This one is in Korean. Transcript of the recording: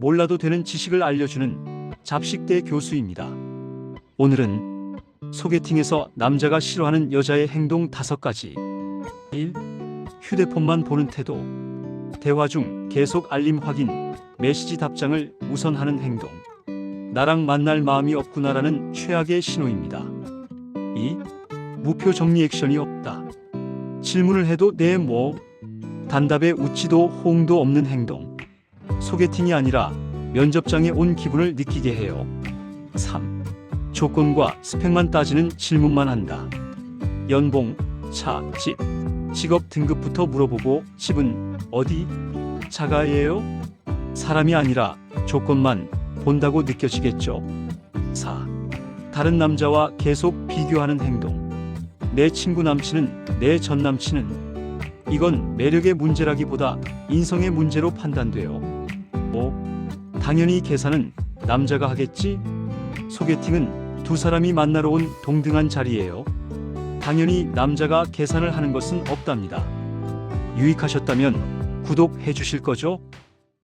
몰라도 되는 지식을 알려주는 잡식대 교수입니다. 오늘은 소개팅에서 남자가 싫어하는 여자의 행동 다섯 가지. 1. 휴대폰만 보는 태도. 대화 중 계속 알림 확인, 메시지 답장을 우선하는 행동. 나랑 만날 마음이 없구나라는 최악의 신호입니다. 2. 무표 정리 액션이 없다. 질문을 해도 네 뭐. 단답에 웃지도 호응도 없는 행동. 소개팅이 아니라 면접장에 온 기분을 느끼게 해요. 3. 조건과 스펙만 따지는 질문만 한다. 연봉, 차, 집, 직업 등급부터 물어보고 집은 어디? 자가예요? 사람이 아니라 조건만 본다고 느껴지겠죠. 4. 다른 남자와 계속 비교하는 행동. 내 친구 남친은 내 전 남친은 이건 매력의 문제라기보다 인성의 문제로 판단돼요. 5. 당연히 계산은 남자가 하겠지? 소개팅은 두 사람이 만나러 온 동등한 자리예요. 당연히 남자가 계산을 하는 것은 없답니다. 유익하셨다면 구독해 주실 거죠?